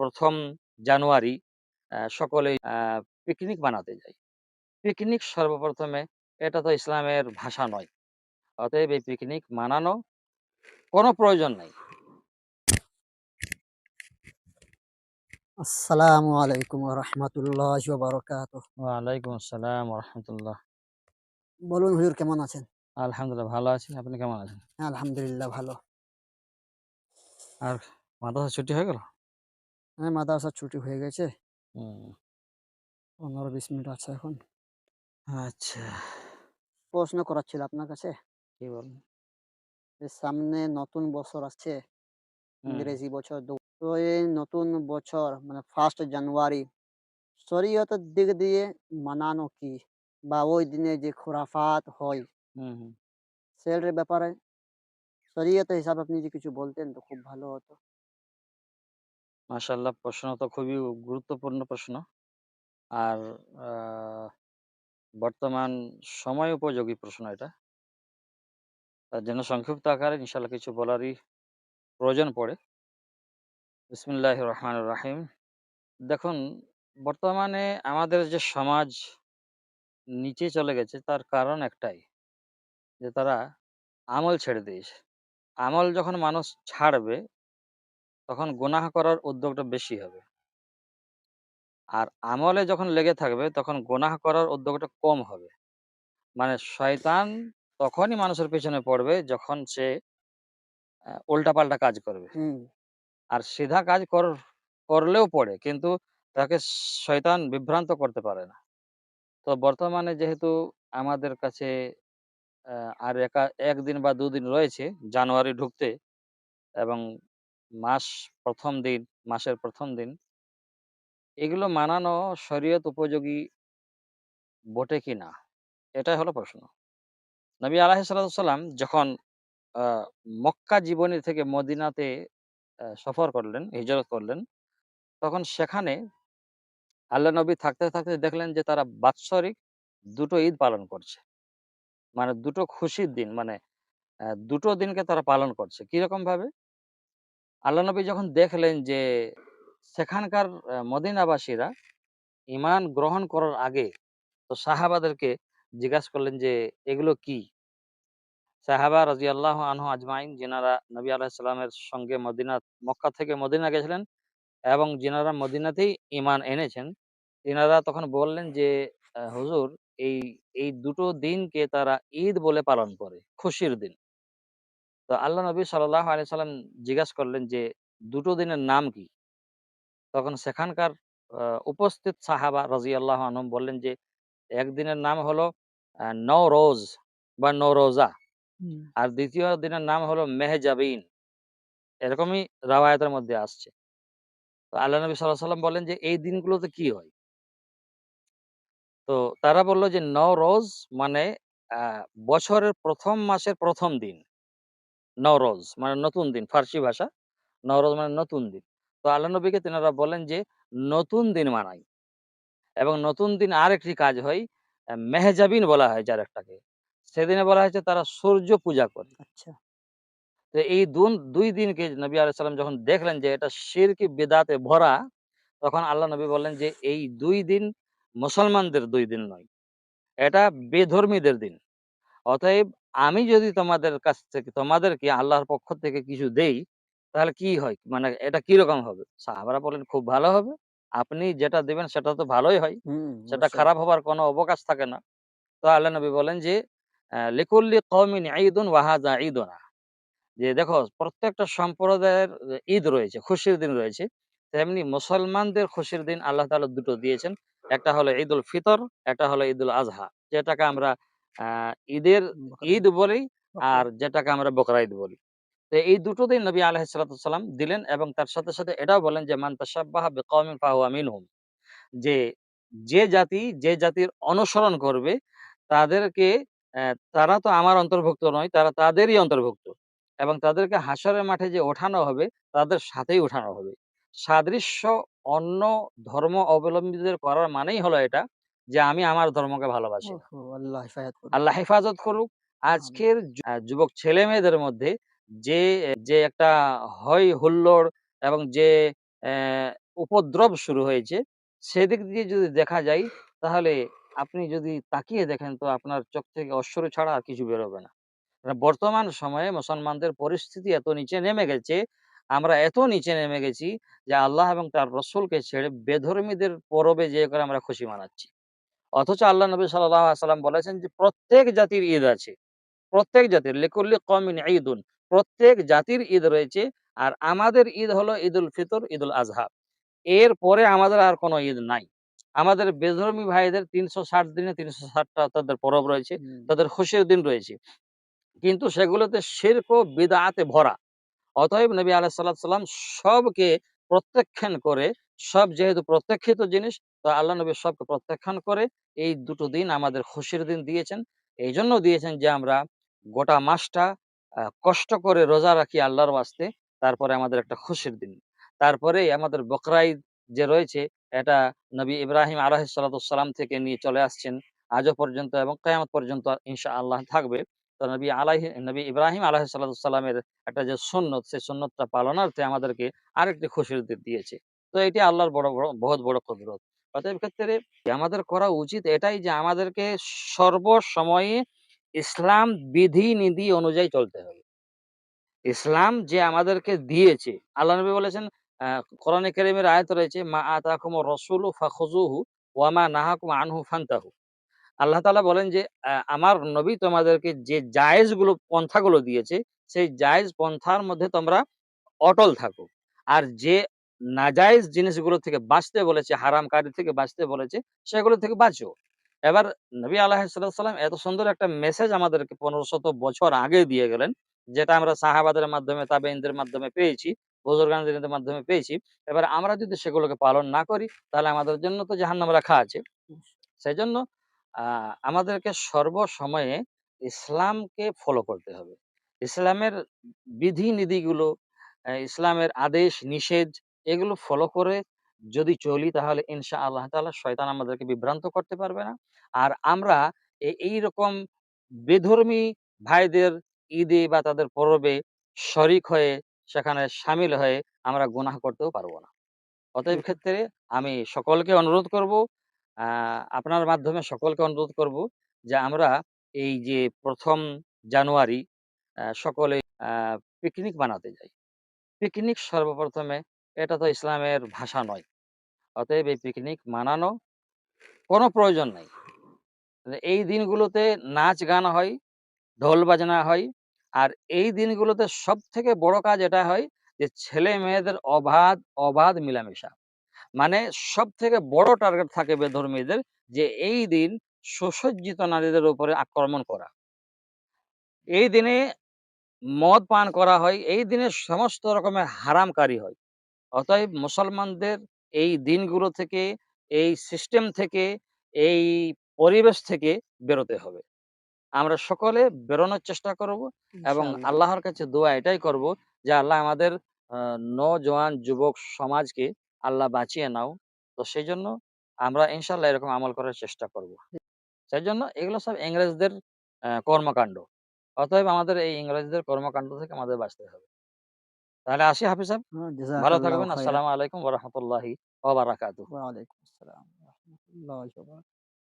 প্রথম জানুয়ারি সকলেই পিকনিক বানাতে যায়। পিকনিক সর্বপ্রথমে এটা তো ইসলামের ভাষা নয়। অতএব এই পিকনিক মানানো কোনো প্রয়োজন নেই। আসসালামু আলাইকুম রহমতুল্লাহ বারকাত ওয়ালাইকুম আসসালাম রহমতুল্লাহ বলুন হুজুর কেমন আছেন? আলহামদুলিল্লাহ ভালো আছি। আপনি কেমন আছেন? আলহামদুলিল্লাহ ভালো। আর মাদ্রাসা ছুটি হয়ে গেল? হ্যাঁ মাদ্রাসা ছুটি হয়ে গেছে। পনেরো বিশ মিনিট আছে এখন। আচ্ছা। প্রশ্ন করার ছিল আপনার কাছে? কি বলুন? সামনে নতুন বছর হুম, ইংরেজি বছর তো এই নতুন বছর মানে ফার্স্ট জানুয়ারি শরীয়তের দিক দিয়ে মানানো কি? বা ওই দিনে যে খোরাফাত হয়। সেটার ব্যাপারে শরীয়তের হিসাবে আপনি যদি কিছু বলতেন তো খুব ভালো হতো। মাশাআল্লাহ প্রশ্ন তো খুবই গুরুত্বপূর্ণ প্রশ্ন। আর বর্তমান সময় উপযোগী প্রশ্ন এটা। তার জন্য সংক্ষিপ্ত আকারে ইনশাল্লাহ কিছু বলারই প্রয়োজন পড়ে। বিসমিল্লাহ রহমান রাহিম। দেখুন, বর্তমানে আমাদের যে সমাজ নিচে চলে গেছে, তার কারণ একটাই, যে তারা আমল ছেড়ে দিয়েছে। আমল যখন মানুষ ছাড়বে তখন গুনাহ করার উদ্যোগটা বেশি হবে। আর আমলে যখন লেগে থাকবে তখন গুনাহ করার উদ্যোগটা কম হবে। মানে শয়তান তখনই মানুষের পিছনে পড়বে যখন সে উল্টাপাল্টা কাজ করবে। আর সিধা কাজ কর করলেও পড়ে কিন্তু তাকে শয়তান বিভ্রান্ত করতে পারে না। তো বর্তমানে যেহেতু আমাদের কাছে আর একা একদিন বা দুদিন রয়েছে জানুয়ারি ঢুকতে এবং মাস প্রথম দিন, মাসের প্রথম দিন। এগুলো মানানো শরীয়ত উপযোগী বটে কি না? এটাই হলো প্রশ্ন। নবী আলাহিসাল্লাম যখন মক্কা জীবনী থেকে মদিনাতে সফর করলেন, হিজরত করলেন, তখন সেখানে আল্লাহ নবী থাকতে থাকতে দেখলেন যে তারা বাৎসরিক দুটো ঈদ পালন করছে। মানে দুটো খুশির দিন মানে দুটো দিনকে তারা পালন করছে। কীরকম ভাবে আল্লাহ নবী যখন দেখলেন যে সেখানকার মদিনাবাসীরা ইমান গ্রহণ করার আগে তো সাহাবাদেরকে জিজ্ঞাসা করলেন যে, এগুলো কি? সাহাবা রাজি আল্লাহ আনহু আজমাইন, যিনারা নবী আলাহিসাল্লামের সঙ্গে মদিনা, মক্কা থেকে মদিনা গেছিলেন এবং যিনারা মদিনাতেই ইমান এনেছেন তিনারা তখন বললেন যে হুজুর, এই এই দুটো দিনকে তারা ঈদ বলে পালন করে, খুশির দিন। তো আল্লাহ নবী সাল্লাহ আলি সাল্লাম জিজ্ঞাসা করলেন যে দুটো দিনের নাম কি? তখন সেখানকার উপস্থিত সাহাবা রাজি আল্লাহ আনহম বললেন যে একদিনের নাম হলো নওরোজ বা নওরোজা। আর দ্বিতীয় দিনের নাম হলো মেহজাবিন। এরকমই রাওয়ায়াতের মধ্যে আসছে। তো আল্লাহ নবী সাল্লাহ সাল্লাম বলেন যে এই দিনগুলোতে কি হয়? তো তারা বলল যে নওরোজ মানে আহ, বছরের প্রথম মাসের প্রথম দিন। নওরোজ মানে নতুন দিন ফার্সি ভাষা। নওরোজ মানে নতুন দিন। তো আল্লাহ নবীকে তেনারা বলেন যে নতুন দিন মানাই। এবং নতুন দিন আর একটি কাজ হয় মেহজাবিন বলা হয় যার একটাকে। সেদিনে বলা হয়েছে তারা সূর্য পূজা করে। আচ্ছা। তো এই দুন দুই দিনকে নবী আলাইসাল্লাম যখন দেখলেন যে এটা শিরকি বেদাতে ভরা তখন আল্লাহ নবী বললেন যে এই দুই দিন মুসলমানদের দুই দিন নয়। এটা বেধর্মীদের দিন। অতএব আমি যদি তোমাদের কাছ থেকে তোমাদেরকে আল্লাহর পক্ষ থেকে কিছু দেই তাহলে কি হয়? মানে এটা কি রকম হবে? সাহাবারা বলেন খুব ভালো হবে। আপনি যেটা দেবেন সেটা তো ভালোই হয়। সেটা খারাপ হবার কোনো অবকাশ থাকে না। তো আল্লাহ নবী বলেন যে লিকুল্লি কওমিন ঈদুন ওয়াহাজা ঈদুনা। যে দেখো প্রত্যেকটা সম্প্রদায়ের ঈদ রয়েছে খুশির দিন রয়েছে। তেমনি মুসলমানদের খুশির দিন আল্লাহ তাআলা দুটো দিয়েছেন। একটা হলো ঈদুল ফিতর একটা হলো ঈদুল আজহা যেটাকে আমরা ঈদের ঈদ। বলি আর যেটাকে আমরা বকরা ঈদ বলি। তো এই দুটো দিন নবী আলাইহিসসালাম দিলেন এবং তার সাথে সাথে এটাও বলেন যে মান ফাহুয়া মিনহুম। যে যে জাতি যে জাতির অনুসরণ করবে তাদেরকে তারা তো আমার অন্তর্ভুক্ত নয় তারা তাদেরই অন্তর্ভুক্ত। এবং তাদেরকে হাসরের মাঠে যে ওঠানো হবে তাদের সাথেই ওঠানো হবে। সাদৃশ্য অন্য ধর্ম অবলম্বীদের করার মানেই হলো এটা। যে আমি আমার ধর্মকে ভালোবাসি আল্লাহ হেফাজত করুন আল্লাহ হেফাজত করুক আজকের যুবক ছেলে মেয়েদের মধ্যে যে যে একটা হয় হুল্লোড় এবং যে উপদ্রব শুরু হয়েছে সেদিক দিয়ে যদি দেখা যায় তাহলে আপনি যদি তাকিয়ে দেখেন তো আপনার চোখ থেকে অশ্রু ছাড়া আর কিছু বেরোবে। না বর্তমান সময়ে মুসলমানদের পরিস্থিতি এত নিচে নেমে গেছে, আমরা এত নিচে নেমে গেছি যে আল্লাহ এবং তার রসুলকে ছেড়ে বেধর্মীদের পরবে যে করে আমরা খুশি মানাচ্ছি। অথচ আল্লাহ নবী সাল্লাম বলেছেন যে প্রত্যেক জাতির ঈদ আছে। প্রত্যেক জাতির লিকুল্লি কওমিন ঈদুন। প্রত্যেক জাতির ঈদ রয়েছে। আর আমাদের ঈদ হলো ঈদুল ফিতর, ঈদুল আজহা। এর পরে আমাদের আর কোনো ঈদ নাই। আমাদের বেধর্মী ভাইদের ৩৬০ দিনে তিনশো ষাটটা তাদের পরব রয়েছে। তাদের খুশির দিন রয়েছে। কিন্তু সেগুলোতে শিরক বিদাতে ভরা। অতএব নবী আলাইহিস সালাতু সাল্লাম সবকে প্রত্যাখ্যান করে, সব যেহেতু প্রত্যাখ্যিত জিনিস, তো আল্লাহ নবী সবকে প্রত্যাখ্যান করে এই দুটো দিন আমাদের খুশির দিন দিয়েছেন। এই জন্য দিয়েছেন যে আমরা গোটা মাসটা কষ্ট করে রোজা রাখি আল্লাহর বাস্তে তারপরে আমাদের একটা খুশির দিন। তারপরে আমাদের বকরা ঈদ যে রয়েছে, এটা নবী ইব্রাহিম আলাইহিস সালাতু থেকে নিয়ে চলে আসছেন আজও পর্যন্ত এবং কিয়ামত পর্যন্ত ইনশাআল্লাহ থাকবে। তো নবী আলাইহি, নবী ইব্রাহিম আলাইহিস সালাতু একটা যে সুন্নত, সেই সুন্নতটা পালনার্থে আমাদেরকে আরেকটি খুশির দিন দিয়েছে। তো এটি আল্লাহর বড়, বড় বহুত বড় কুদরত। অতএব ক্ষেত্রে আমাদের করা উচিত এটাই যে আমাদেরকে সর্বসময়ে ইসলাম বিধি-নিধি অনুযায়ী চলতে হবে। ইসলাম যে আমাদেরকে দিয়েছে, আল্লাহ নবী বলেছেন কোরআনে কারীমের আয়াত রয়েছে, "মা আতাকুমুর রাসূলু ফাখুযুহু ওয়া মা নাহাকুম আনহু ফান্তাহু।" আল্লাহ তাআলা বলেন যে, আমার নবী তোমাদেরকে যে জায়েজগুলো পন্থাগুলো দিয়েছে, সেই জায়েজ পন্থার মধ্যে তোমরা অটল থাকো। আর যে নাজায়েজ জিনিসগুলো থেকে বাঁচতে বলেছে, হারাম কার্য থেকে বাঁচতে বলেছে, সেগুলো থেকে বাঁচো। এবার নবী সালাম এত সুন্দর একটা মেসেজ আমাদেরকে ১৫০০ বছর আগে দিয়ে গেলেন, যেটা আমরা সাহাবাদের মাধ্যমে, তাবেঈনদের মাধ্যমে পেয়েছি, বুজুর্গানদের মাধ্যমে পেয়েছি। এবার আমরা যদি সেগুলোকে পালন না করি, তাহলে আমাদের জন্য তো জাহান্নাম রাখা আছে। সেজন্য আ আমাদেরকে সর্বসময়ে ইসলামকে ফলো করতে হবে। ইসলামের বিধি-নিধিগুলো, আ ইসলামের আদেশ, নিষেধ এগুলো ফলো করে যদি চলি তাহলে ইনশাআল্লাহ তাআলা শয়তান আমাদেরকে বিভ্রান্ত করতে পারবে না। আর আমরা এ এইরকম বেধর্মী ভাইদের ঈদে বা তাদের পরবে শরিক হয়ে, সেখানে শামিল হয়ে আমরা গুনাহ করতেও পারব না। অতএব ক্ষেত্রে আমি সকলকে অনুরোধ করব, আপনার মাধ্যমে সকলকে অনুরোধ করব যে আমরা এই যে প্রথম জানুয়ারি সকলে পিকনিক বানাতে যাই। পিকনিক সর্বপ্রথমে এটা তো ইসলামের ভাষা নয়। অতএব এই পিকনিক মানানো কোনো প্রয়োজন নাই। এই দিনগুলোতে নাচ গান হয়, ঢোল বাজনা হয়। আর এই দিনগুলোতে সবথেকে বড় কাজ এটা হয় যে ছেলে-মেয়েদের অবাধ, অবাধ মিলামেশা। মানে সবথেকে বড় টার্গেট থাকে বেধর্মীদের যে এই দিন সুসজ্জিত নারীদের উপরে আক্রমণ করা। এই দিনে মদ পান করা হয়, এই দিনে সমস্ত রকমের হারামকারী হয়। অতএব মুসলমানদের এই দিনগুলো থেকে, এই সিস্টেম থেকে, এই পরিবেশ থেকে বেরোতে হবে। আমরা সকলে বেরোনোর চেষ্টা করব এবং আল্লাহর কাছে দোয়া এটাই করব যে আল্লাহ আমাদের আ নওজোয়ান যুবক সমাজকে আল্লাহ বাঁচিয়ে নাও। তো সেই জন্য আমরা ইনশাল্লাহ এরকম আমল করার চেষ্টা করব। সেই জন্য এগুলো সব ইংরেজদের কর্মকাণ্ড। অতএব আমাদের এই ইংরেজদের কর্মকাণ্ড থেকে আমাদের বাঁচতে হবে। তাহলে আসি হাফিজ সাহেব। ভালো থাকবেন। আসসালামু আলাইকুম ওয়া রাহমাতুল্লাহি ওয়া বারাকাতুহু। ওয়া আলাইকুম আসসালাম ওয়া রাহমাতুল্লাহি ওয়া বারাকাতুহু।